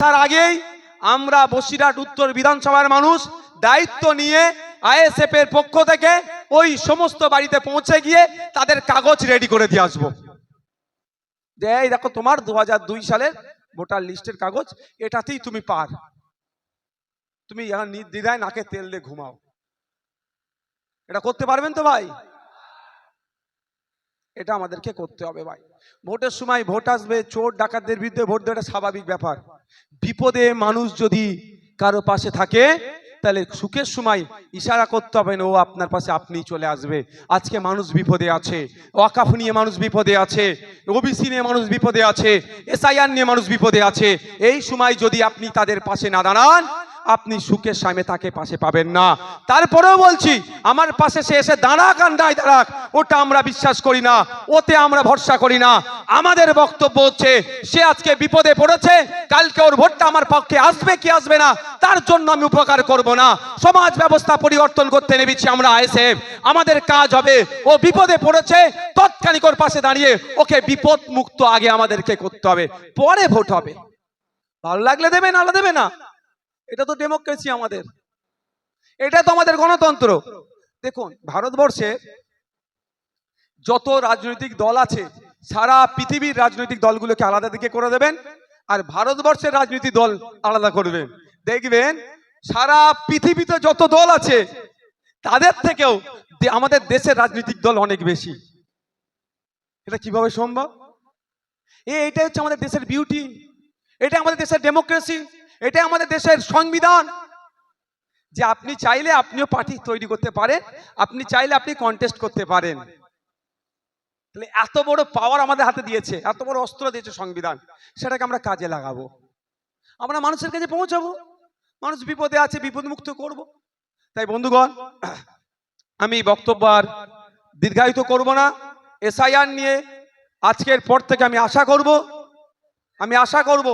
তার আগেই আমরা বসিরহাট উত্তর বিধানসভার মানুষ দায়িত্ব নিয়ে আইএসএফ এর পক্ষ থেকে ওই সমস্ত বাড়িতে পৌঁছে গিয়ে তাদের কাগজ রেডি করে দিয়ে আসব। যে এই দেখো তোমার দু সালের ভোটার লিস্টের কাগজ, এটাতেই তুমি পার। তুমি নির্দ্বিধায় নাকে তেল দিয়ে ঘুমাও। এটা করতে পারবেন তো ভাই? এটা আমাদেরকে করতে হবে ভাই। ভোটের সময় ভোট আসবে, চোর ডাকাতদের বিরুদ্ধে ভোট দেওয়া স্বাভাবিক ব্যাপার। বিপদে মানুষ যদি কারও পাশে থাকে, তাহলে সুখের সময় ইশারা করতে হবে না, ও আপনার পাশে আপনি চলে আসবে। আজকে মানুষ বিপদে আছে, ওয়াকাফ নিয়ে মানুষ বিপদে আছে, ওবিসি নিয়ে মানুষ বিপদে আছে, এসআইআর নিয়ে মানুষ বিপদে আছে। এই সময় যদি আপনি তাদের পাশে না দাঁড়ান আপনি সুখের সামনে তাকে পাশে পাবেন না। তারপরেও বলছি, আমার পাশে সে এসে দাঁড়াক আর দাঁড়াক, ওটা আমরা বিশ্বাস করি না, ওতে আমরা ভরসা করি না। আমাদের বক্তব্য হচ্ছে, সে আজকে বিপদে পড়েছে, কালকে ওর ভোটটা আমার পক্ষে আসবে কি আসবে না, তার জন্য আমি উপকার করব না। সমাজ ব্যবস্থা পরিবর্তন করতে নেমেছি আমরা আইএসএফ। আমাদের কাজ হবে, ও বিপদে পড়েছে, তৎক্ষণিক ওর পাশে দাঁড়িয়ে ওকে বিপদ মুক্ত আগে আমাদেরকে করতে হবে, পরে ভোট হবে। ভালো লাগলে দেবে না দেবে না? এটা তো ডেমোক্রেসি আমাদের। এটা তো আমাদের গণতন্ত্র। দেখুন, ভারতবর্ষে যত রাজনৈতিক দল আছে, সারা পৃথিবীর রাজনৈতিক দলগুলোকে আলাদা দিকে করে দেবেন আর ভারতবর্ষের রাজনৈতিক দল আলাদা করবেন। দেখবেন, সারা পৃথিবীতে যত দল আছে, তাদের থেকেও আমাদের দেশের রাজনৈতিক দল অনেক বেশি। এটা কীভাবে সম্ভব? এটাই হচ্ছে আমাদের দেশের বিউটি এটা আমাদের দেশের ডেমোক্রেসি এটা আমাদের দেশের সংবিধান। যে আপনি চাইলে আপনিও পার্টি তৈরি করতে পারেন, আপনি চাইলে আপনি কন্টেস্ট করতে পারেন। তাহলে এত বড় পাওয়ার আমাদের হাতে দিয়েছে, এত বড় অস্ত্র দিয়েছে সংবিধান, সেটাকে আমরা কাজে লাগাবো। আমরা মানুষের কাছে পৌঁছাবো। মানুষ বিপদে আছে বিপদ মুক্ত করব। তাই বন্ধুগণ, আমি বক্তব্য আর দীর্ঘায়িত করব না। এসআইআর নিয়ে আজকের পর থেকে আমি আশা করব, আমি আশা করব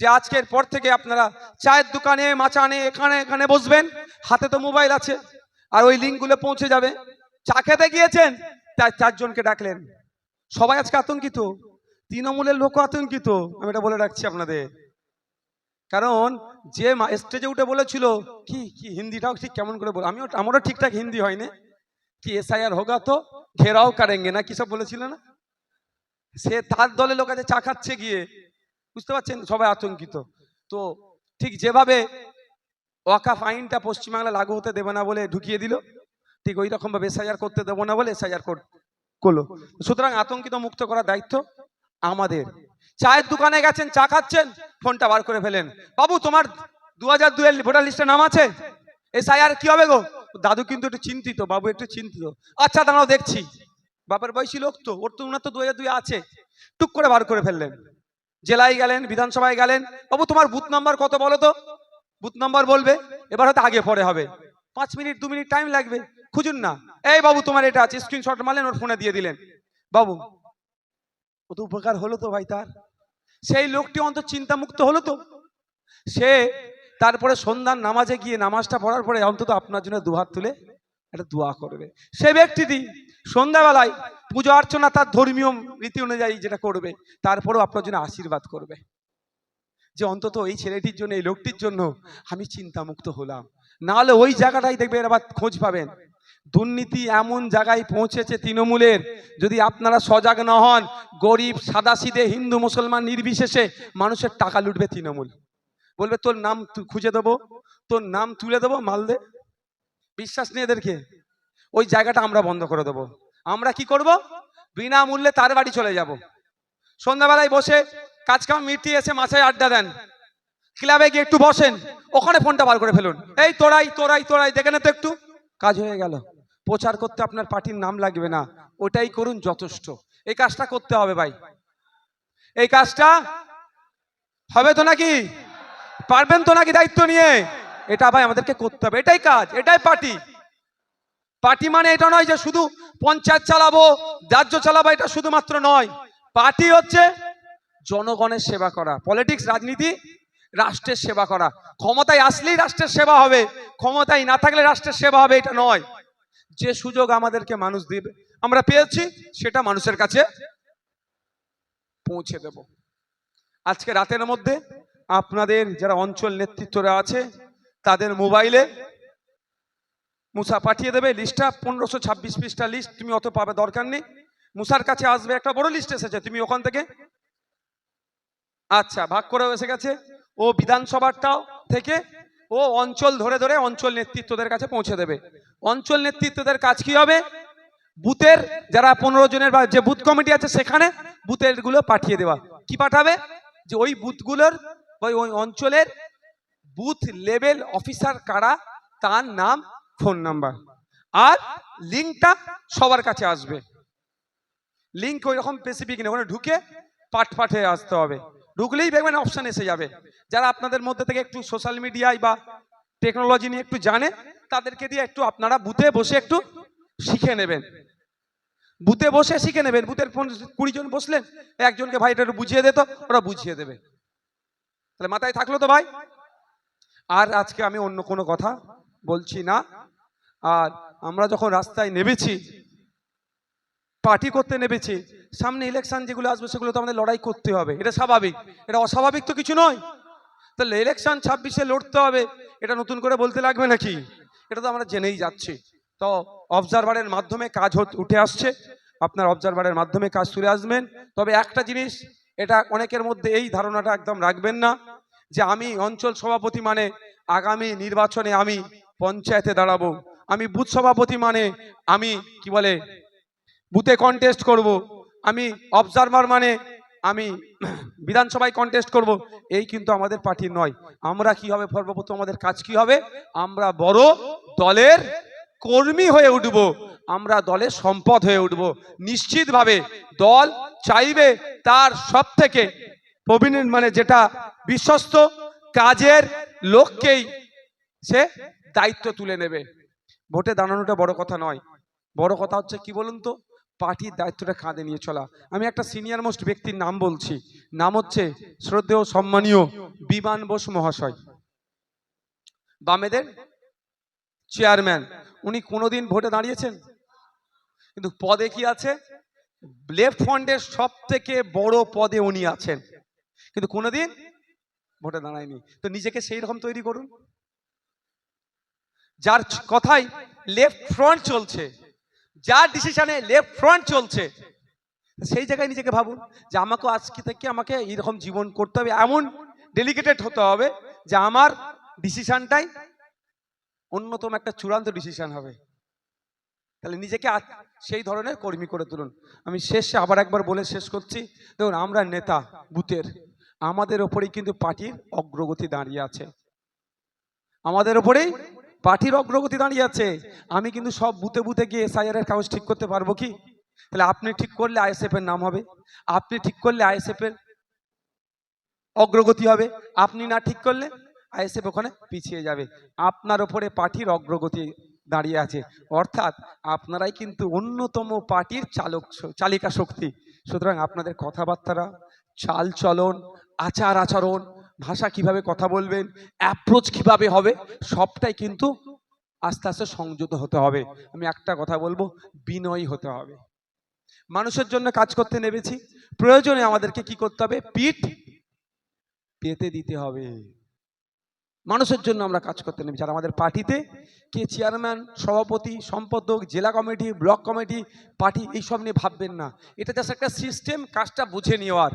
যে আজকের পর থেকে আপনারা চায়ের দোকানে, মাচানে, এখানে এখানে বসবেন, হাতে তো মোবাইল আছে, আর ওই লিঙ্কগুলো পৌঁছে যাবে। চা খেতে গিয়েছেন? তাই চারজনকে ডাকলেন। সবাই আজকে আতঙ্কিত। তৃণমূলের লোক আতঙ্কিত। আমি এটা বলে রাখছি আপনাদের। কারণ যে স্টেজে উঠে বলেছিল, কি কি হিন্দিটাও ঠিক কেমন করে বল আমিও, আমারও ঠিকঠাক হিন্দি হয়নি। কি এসআইআর হোগা তো? ঘেরাও কারেঙ্গে না? কি সব বলেছিল না? সে তার দলে লোক আছে, চা খাচ্ছে গিয়ে। বুঝতে পারছেন? সবাই আতঙ্কিত। তো ঠিক যেভাবে ওয়াকাফ আইনটা পশ্চিমবাংলা লাগু হতে দেবে না বলে ঢুকিয়ে দিল, ঠিক ওই রকম ভাবে এসআইআর করতে দেবো না বলে এসআইআর করল। সুতরাং আতঙ্কিত মুক্ত করার দায়িত্ব আমাদের। চায়ের দোকানে গেছেন, চা খাচ্ছেন, ফোনটা বার করে ফেলেন। বাবু, তোমার দু হাজার দুয়ের ভোটার লিস্টে নাম আছে? এসআইআর কি হবে গো? দাদু কিন্তু একটু চিন্তিত, বাবু একটু চিন্তিত। আচ্ছা দাঁড়াও, দেখছি। বাপের বয়সী লোক তো, ওর তো উনার তো দু হাজার দুই আছে। টুক করে বার করে ফেললেন। জেলায় গেলেন, বিধানসভায় গেলেন। বাবু, তোমার বুথ নাম্বার কত বলো তো? বুথ নাম্বার বলবে, এবার হয়তো আগে পরে হবে। পাঁচ মিনিট, দু মিনিট টাইম লাগবে, খুঁজুন না। এই বাবু, তোমার এটা আছে স্ক্রিনশট মারলেন, ওর ফোনে দিয়ে দিলেন। বাবু, কত উপকার হলো তো ভাই তার? সেই লোকটি অন্তত চিন্তামুক্ত হলো তো? সে তারপরে সন্ধ্যার নামাজে গিয়ে নামাজটা পড়ার পরে অন্তত আপনার জন্য দুহাত তুলে একটা দোয়া করবে। সে ব্যক্তিটি সন্ধ্যাবেলায় পুজো অর্চনা তার ধর্মীয় রীতি অনুযায়ী যেটা করবে, তারপরেও আপনার জন্য আশীর্বাদ করবে। যে অন্তত এই ছেলেটির জন্য, এই লোকটির জন্য আমি চিন্তামুক্ত হলাম। না হলে ওই জায়গাটাই দেখবেন আবার খোঁজ পাবেন। দুর্নীতি এমন জায়গায় পৌঁছেছে তৃণমূলের, যদি আপনারা সজাগ না হন, গরিব সাদাসিদে হিন্দু, মুসলমান, নির্বিশেষে মানুষের টাকা লুটবে তৃণমূল। বলবে, তোর নাম খুঁজে দেবো, তোর নাম তুলে দেবো মালদে? বিশ্বাস নেই এদেরকে। ওই জায়গাটা আমরা বন্ধ করে দেবো। আমরা কি করব? বিনামূল্যে তার বাড়ি চলে যাব। সন্ধ্যাবেলায় বসে কাজ কাম মিটিয়ে এসে মাথায় আড্ডা দেন। ক্লাবে গিয়ে একটু বসেন, ওখানে ফোনটা বার করে ফেলুন। এই তোরাই তোরাই তোরাই, দেখে তো একটু। কাজ হয়ে গেল। প্রচার করতে আপনার পার্টির নাম লাগবে না। ওটাই করুন যথেষ্ট। এই কাজটা করতে হবে ভাই। এই কাজটা হবে তো নাকি? পারবেন তো নাকি দায়িত্ব নিয়ে? এটা ভাই আমাদেরকে করতে হবে। এটাই কাজ, এটাই পার্টি। পার্টি মানে এটা নয় যে শুধু পঞ্চায়েত চালাবো, রাজ্য চালাবো, এটা শুধুমাত্র নয়। পার্টি হচ্ছে জনগণের সেবা করা, পলিটিক্স, রাজনীতি, রাষ্ট্রের সেবা করা। ক্ষমতায় আসলেই রাষ্ট্রের সেবা হবে, ক্ষমতায় না থাকলে রাষ্ট্রের সেবা হবে, এটা নয়। যে সুযোগ আমাদেরকে মানুষ দেবে, আমরা পেয়েছি, সেটা মানুষের কাছে পৌঁছে দেব। আজকে রাতের মধ্যে আপনাদের যারা অঞ্চল নেতৃত্বরা আছে, তাদের মোবাইলে মুসা পাঠিয়ে দেবে লিস্টটা, পনেরোশো ছাব্বিশ পৃষ্ঠা লিস্ট, তুমি অত পাবে দরকার নেই। মুসার কাছে আসবে একটা বড় লিস্ট এসেছে, তুমি ওখান থেকে। আচ্ছা ভাগ করে এসে গেছে। ও বিধানসভাটাও থেকে ও অঞ্চল ধরে ধরে অঞ্চল নেতৃত্বদের কাছে পৌঁছে দেবে। অঞ্চল নেতৃত্বদের কাজ কি হবে? বুথের যারা পনেরো জনের বা যে বুথ কমিটি আছে সেখানে বুথেরগুলো পাঠিয়ে দেওয়া। কি পাঠাবে? যে ওই বুথগুলোর ওই অঞ্চলের বুথ লেভেল অফিসার কারা, তার নাম ফোন নাম্বার। আর লিঙ্কটা সবার কাছে আসবে। লিঙ্ক ওই রকম স্পেসিফিক নেই, ওখানে ঢুকে পাঠ পাঠে আসতে হবে। ঢুকলেই দেখবেন অপশান এসে যাবে। যারা আপনাদের মধ্যে থেকে একটু সোশ্যাল মিডিয়ায় বা টেকনোলজি নিয়ে একটু জানে, তাদেরকে দিয়ে একটু আপনারা বুথে বসে একটু শিখে নেবেন। বুথে বসে শিখে নেবেন। বুথের ফোন কুড়ি জন বসলেন একজনকে ভাই এটা একটু বুঝিয়ে দিত ওরা বুঝিয়ে দেবে। তাহলে মাথায় থাকল তো ভাই? আর আজকে আমি অন্য কোনো কথা বলছি না। আর আমরা যখন রাস্তায় নেমেছি, পার্টি করতে নেমেছি, সামনে ইলেকশন যেগুলো আসবে সেগুলো তো আমাদের লড়াই করতে হবে। এটা স্বাভাবিক। এটা অস্বাভাবিক তো কিছু নয়। তাহলে ইলেকশন ছাব্বিশে লড়তে হবে, এটা নতুন করে বলতে লাগবে নাকি? এটা তো আমরা জেনেই যাচ্ছি। তো অবজারভারের মাধ্যমে কাজ উঠে আসছে। আপনার অবজারভারের মাধ্যমে কাজ তুলে আসবেন। তবে একটা জিনিস, এটা অনেকের মধ্যে এই ধারণাটা একদম রাখবেন না যে আমি অঞ্চল সভাপতি মানে আগামী নির্বাচনে আমি পঞ্চায়েতে দাঁড়াবো। আমি বুথ সভাপতি মানে আমি কি বলে, বুথে কন্টেস্ট করব। আমি অবজারভার মানে আমি বিধানসভায় কন্টেস্ট করব। এই কিন্তু আমাদের পার্টির নয়। আমরা কি হবে? সর্বপ্রথম আমাদের কাজ কি হবে? আমরা বড় দলের কর্মী হয়ে উঠব। আমরা দলের সম্পদ হয়ে উঠব। নিশ্চিতভাবে দল চাইবে তার সব থেকে প্রবীণ মানে যেটা বিশ্বস্ত কাজের লোককেই সে দায়িত্ব তুলে নেবে। ভোটে দাঁড়ানোটা বড় কথা নয়। বড় কথা হচ্ছে কি বলুন তো? পার্টির দায়িত্বটা কাঁধে নিয়ে চলা। আমি একটা সিনিয়র মোস্ট ব্যক্তির নাম বলছি। নাম হচ্ছে শ্রদ্ধেয় সম্মানীয় বিমান বোস মহাশয়। বামেদের চেয়ারম্যান উনি কোনোদিন ভোটে দাঁড়িয়েছেন? কিন্তু পদে কি আছে? লেফট ফ্রন্টের সব থেকে বড় পদে উনি আছেন। কিন্তু কোনোদিন ভোটে দাঁড়ায়নি। তো নিজেকে সেই রকম তৈরি করুন। যার কথাই লেফট ফ্রন্ট চলছে, যার ডিসিশনে লেফট ফ্রন্ট চলছে, সেই জায়গায় নিজেকে ভাবুন যে আমাকে আজকে থেকে আমাকে এইরকম জীবন করতে হবে, এমন ডেলিকেটেড হতে হবে যে আমার ডিসিশনটাই অন্যতম একটা চূড়ান্ত ডিসিশন হবে। তাহলে নিজেকে সেই ধরনের কর্মী করে তুলুন। আমি শেষে আবার একবার বলে শেষ করছি, দেখুন, আমরা নেতা, বুথের, আমাদের ওপরেই কিন্তু পার্টির অগ্রগতি দাঁড়িয়ে আছে। আমাদের ওপরেই পার্টির অগ্রগতি দাঁড়িয়ে আছে। আমি কিন্তু সব বুথে বুথে গিয়ে এসআইআর এর কাগজ ঠিক করতে পারব কি? তাহলে আপনি ঠিক করলে আইএসএফ এর নাম হবে। আপনি ঠিক করলে আইএসএফ এর অগ্রগতি হবে। আপনি না ঠিক করলে আইএসএফ ওখানে পিছিয়ে যাবে। আপনার ওপরে পার্টির অগ্রগতি দাঁড়িয়ে আছে। অর্থাৎ আপনারাই কিন্তু অন্যতম পার্টির চালক চালিকা শক্তি। সুতরাং আপনাদের কথাবার্তারা চাল চলন আচার আচরণ ভাষা কীভাবে কথা বলবেন অ্যাপ্রোচ কীভাবে হবে, সবটাই কিন্তু আস্তে আস্তে সংযত হতে হবে। আমি একটা কথা বলব, বিনয়ী হতে হবে। মানুষের জন্য কাজ করতে নেমেছি, প্রয়োজনে আমাদেরকে কি করতে হবে? পিঠ পেতে দিতে হবে। মানুষের জন্য আমরা কাজ করতে নেমেছি। আর আমাদের পার্টিতে কে চেয়ারম্যান, সভাপতি, সম্পাদক, জেলা কমিটি, ব্লক কমিটি, পার্টি, এইসব নিয়ে ভাববেন না। এটা জাস্ট একটা সিস্টেম কাজটা বুঝে নেওয়ার।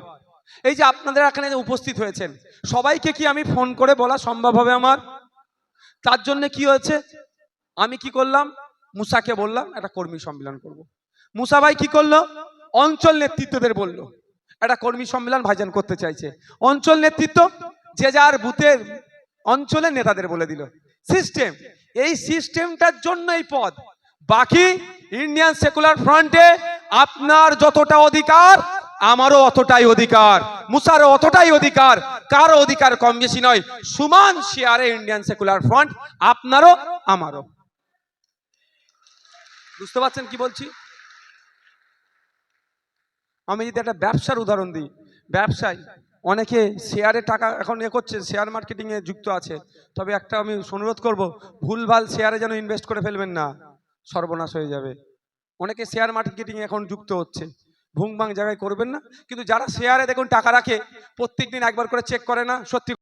এই যে আপনাদের এখানে উপস্থিত হয়েছেন, সবাইকে কি আমি ফোন করে বলা সম্ভব হবে আমার? তার জন্য কি হয়েছে? আমি কি করলাম? মুসাকে বললাম, একটা কর্মী সম্মেলন করব। মুসা ভাই কি করল? অঞ্চল নেতৃত্বদের বলল, একটা কর্মী সম্মেলন ভাইজান করতে চাইছে। অঞ্চল নেতৃত্ব যে যার বুথের অঞ্চলের নেতাদের বলে দিল সিস্টেম এই সিস্টেমটার জন্য এই পদ। বাকি ইন্ডিয়ান সেকুলার ফ্রন্টে আপনার যতটা অধিকার আমারও অতটাই অধিকার, মুসারও অতটাই অধিকার, কারও অধিকার কম বেশি নয়। সমান শেয়ারে ইন্ডিয়ান সেকুলার ফ্রন্ট আপনারও, আমারও। বুঝতে পারছেন কি বলছি? আমি যদি একটা ব্যবসার উদাহরণ দিই, ব্যবসায় অনেকে শেয়ারে টাকা এখন এ করছে, শেয়ার মার্কেটিংয়ে যুক্ত আছে। তবে একটা আমি অনুরোধ করব, ভুলভাল শেয়ারে যেন ইনভেস্ট করে ফেলবেন না, সর্বনাশ হয়ে যাবে। অনেকে শেয়ার মার্কেটিং এখন যুক্ত হচ্ছে। ভুংভাং জায়গায় করবেন না। কিন্তু যারা শেয়ারে দেখুন টাকা রাখে প্রত্যেক দিন একবার করে চেক করে না, সত্যি